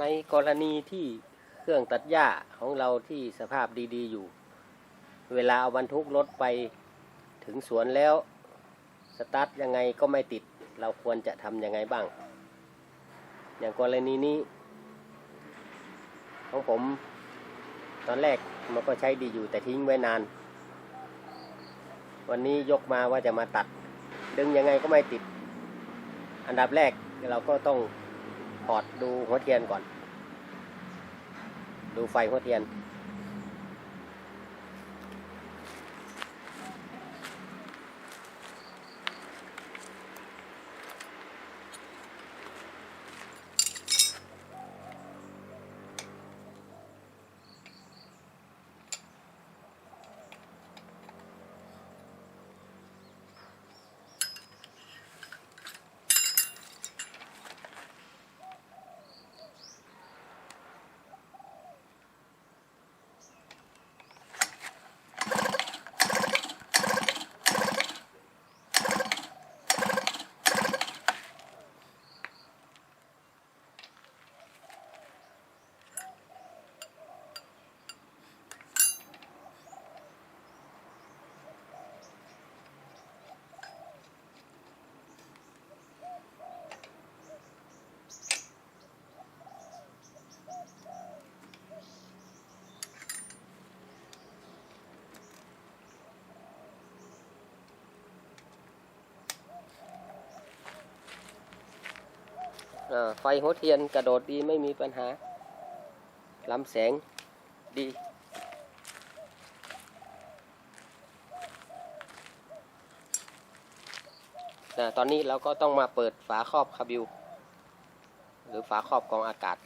ในกรณีที่เครื่องตัดหญ้าของเราที่สภาพดีๆอยู่ เวลาเอาบรรทุกรถไปถึงสวนแล้ว สตาร์ทยังไงก็ไม่ติด เราควรจะทำยังไงบ้าง อย่างกรณีนี้ ของผม ตอนแรกมันก็ใช้ดีอยู่แต่ทิ้งไว้นาน วันนี้ยกมาว่าจะมาตัด ดึงยังไงก็ไม่ติด อันดับแรกเราก็ต้อง ถอดดูหัวเทียนก่อน ดูไฟหัวเทียน ไฟหัวเทียนกระโดดดีไม่มีปัญหาลำแสงดีอ่ตอนนี้เราก็ต้องมาเปิดฝาครอบคาบิว หรือฝาครอบกองอากาศ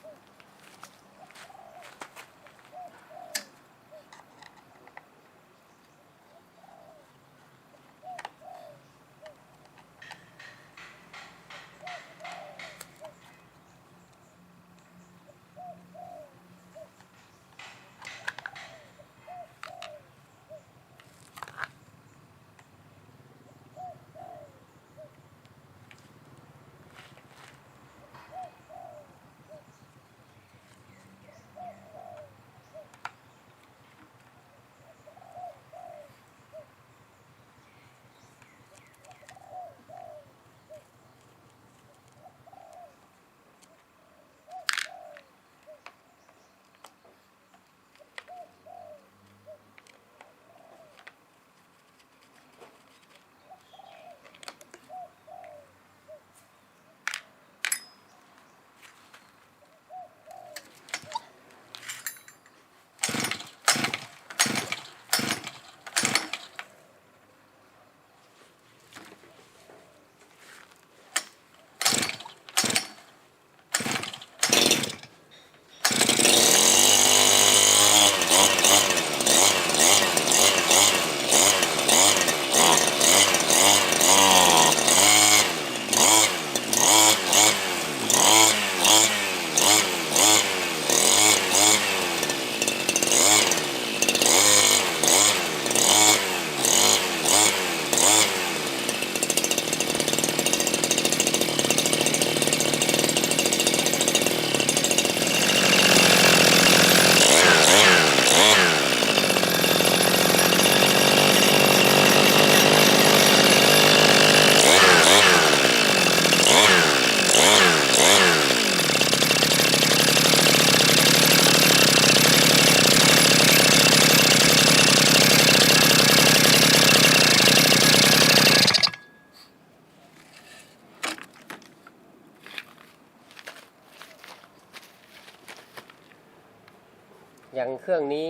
อย่างเครื่องนี้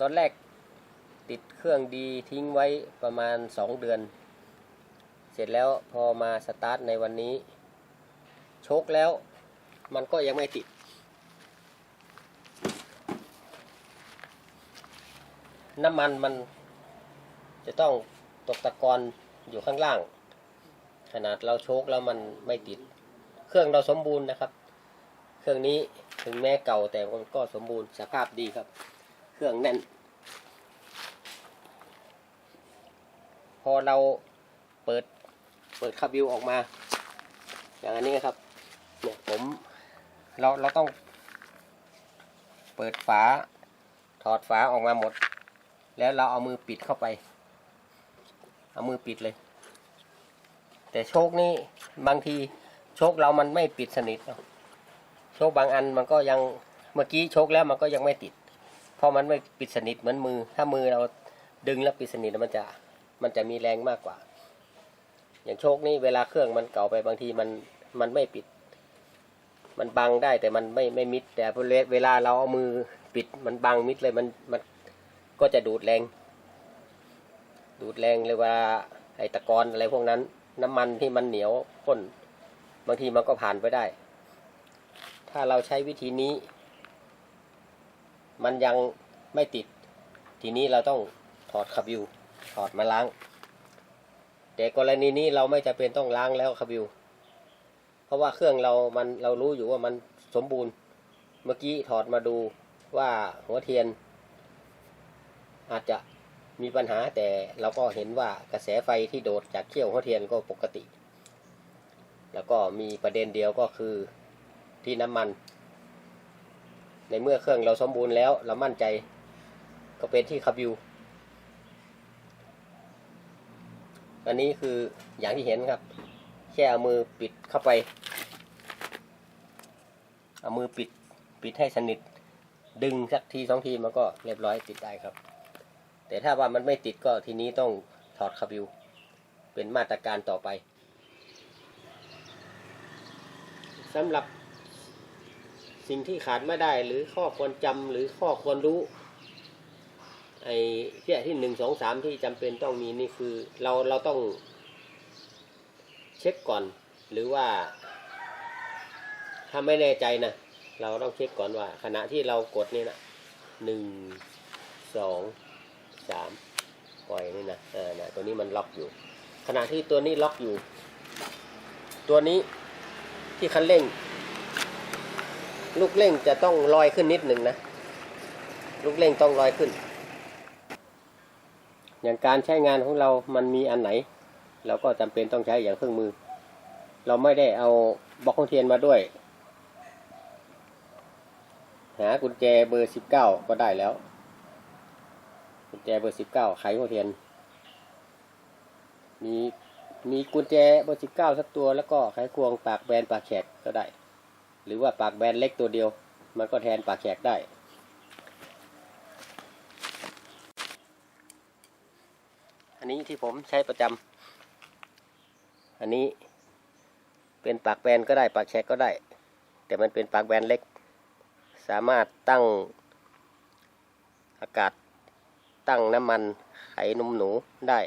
ตอนแรกติดเครื่องดีทิ้งไว้ประมาณสองเดือน เสร็จแล้วพอมาสตาร์ทในวันนี้ โชคแล้วมันก็ยังไม่ติด น้ำมันมันจะต้องตกตะกอนอยู่ข้างล่าง ขนาดเราโชคแล้วมันไม่ติด เครื่องเราสมบูรณ์นะครับ เครื่องนี้ถึงแม้เก่าแต่มันก็สมบูรณ์สภาพดีครับ เครื่องแน่น พอเราเปิดเปิดคาบิวออกมา อย่างอันนี้ครับเนี่ยผมเราเราต้อง เปิดฝา ถอดฝาออกมาหมด แล้วเราเอามือปิดเข้าไป เอามือปิดเลย แต่โชคนี่บางทีโชคเรามันไม่ปิดสนิทเนอะ ชคบางอันมันก็ยังเมื่อกี้โชคแล้วมันก็ยังไม่ติด เพราะมันไม่ปิดสนิทเหมือนมือ ถ้ามือเราดึงแล้วปิดสนิทมันจะมันจะมีแรงมากกว่า อย่างโชคนี่เวลาเครื่องมันเก่าไปบางทีมันมันไม่ปิด มันบังได้แต่มันไม่ไม่มิด แต่เวลาเราเอามือปิดมันบังมิดเลยมันมันก็จะดูดแรง ดูดแรงเลยว่าไอตะกอนอะไรพวกนั้น น้ำมันที่มันเหนียวข้นบางทีมันก็ผ่านไปได้ ถ้าเราใช้วิธีนี้ มันยังไม่ติด ทีนี้เราต้องถอดขับวิวถอดมาล้าง แต่กรณีนี้เราไม่จะเป็นต้องล้างแล้วขับวิว เพราะว่าเครื่องเรามันเรารู้อยู่ว่ามันสมบูรณ์ เมื่อกี้ถอดมาดูว่าหัวเทียน อาจจะมีปัญหาแต่เราก็เห็นว่ากระแสไฟที่โดดจากเขี้ยวหัวเทียนก็ปกติ แล้วก็มีประเด็นเดียวก็คือ ที่น้ำมัน ในเมื่อเครื่องเราสมบูรณ์แล้ว เรามั่นใจก็เป็นที่ขับวิวอันนี้คืออย่างที่เห็นครับ แค่เอามือปิดเข้าไป เอามือปิดปิดให้สนิท ดึงสักทีสองทีมันก็เรียบร้อยติดได้ครับ แต่ถ้าว่ามันไม่ติดก็ทีนี้ต้องถอดคาบิวเป็นมาตรการต่อไปสำหรับ สิ่งที่ขาดไม่ได้หรือข้อควรจำหรือข้อควรรู้ไอ้เที่ยที่หนึ่งสองสามที่จำเป็นต้องมีนี่คือเราเราต้องเช็คก่อน หรือว่า ถ้าไม่แน่ใจนะเราต้องเช็คก่อนว่า ขณะที่เรากดนี่นะหนึ่งสองสามปล่อยนี่นะเออนะตัวนี้มันล็อกอยู่ ขณะที่ตัวนี้ล็อกอยู่ ตัวนี้ที่คันเร่ง ลูกเร่งจะต้องลอยขึ้นนิดหนึ่งนะ ลูกเร่งต้องลอยขึ้น อย่างการใช้งานของเรามันมีอันไหน เราก็จำเป็นต้องใช้อย่างเครื่องมือ เราไม่ได้เอาบล็อกของเทียนมาด้วย หากุญแจเบอร์สิบเก้าก็ได้แล้ว กุญแจเบอร์สิบเก้าไขหัวเทียน มีมีกุญแจเบอร์สิบเก้าสักตัวแล้วก็ไขควงปากแบนปากแขกก็ได้ หรือว่าปากแบนเล็กตัวเดียว มันก็แทนปากแขกได้ อันนี้ที่ผมใช้ประจำอันนี้เป็นปากแบนก็ได้ปากแฉกก็ได้ แต่มันเป็นปากแบนเล็ก สามารถตั้งอากาศตั้งน้ำมันไขนมหนูได้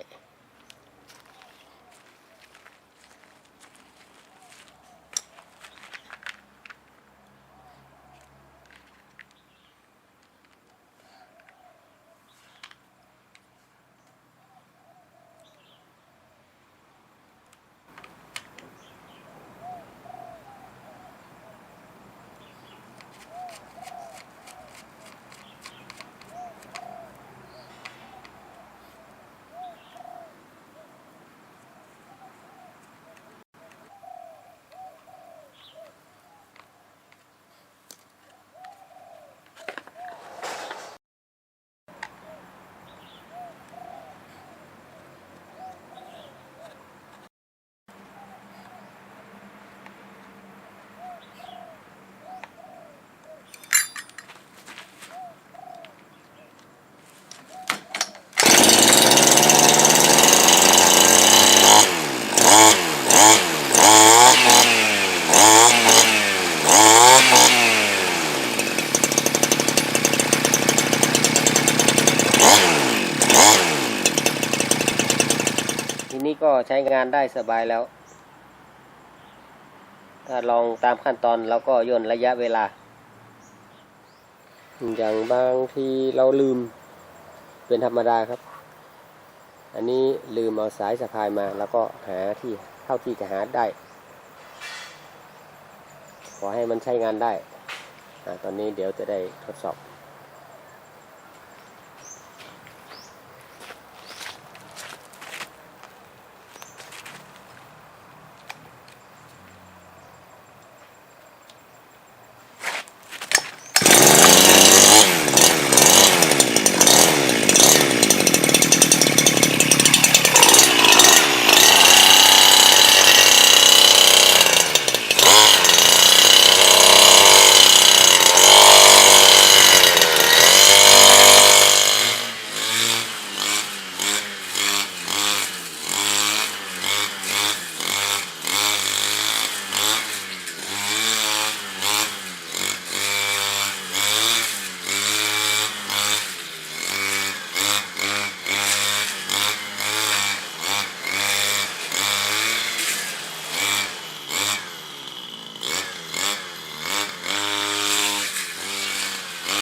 ใช้งานได้สบายแล้ว ถ้าลองตามขั้นตอนเราก็ย่นระยะเวลา อย่างบางทีเราลืมเป็นธรรมดาครับ อันนี้ลืมเอาสายสะพายมา แล้วก็หาที่เท่าที่จะหาได้ ขอให้มันใช้งานได้อตอนนี้เดี๋ยวจะได้ทดสอบ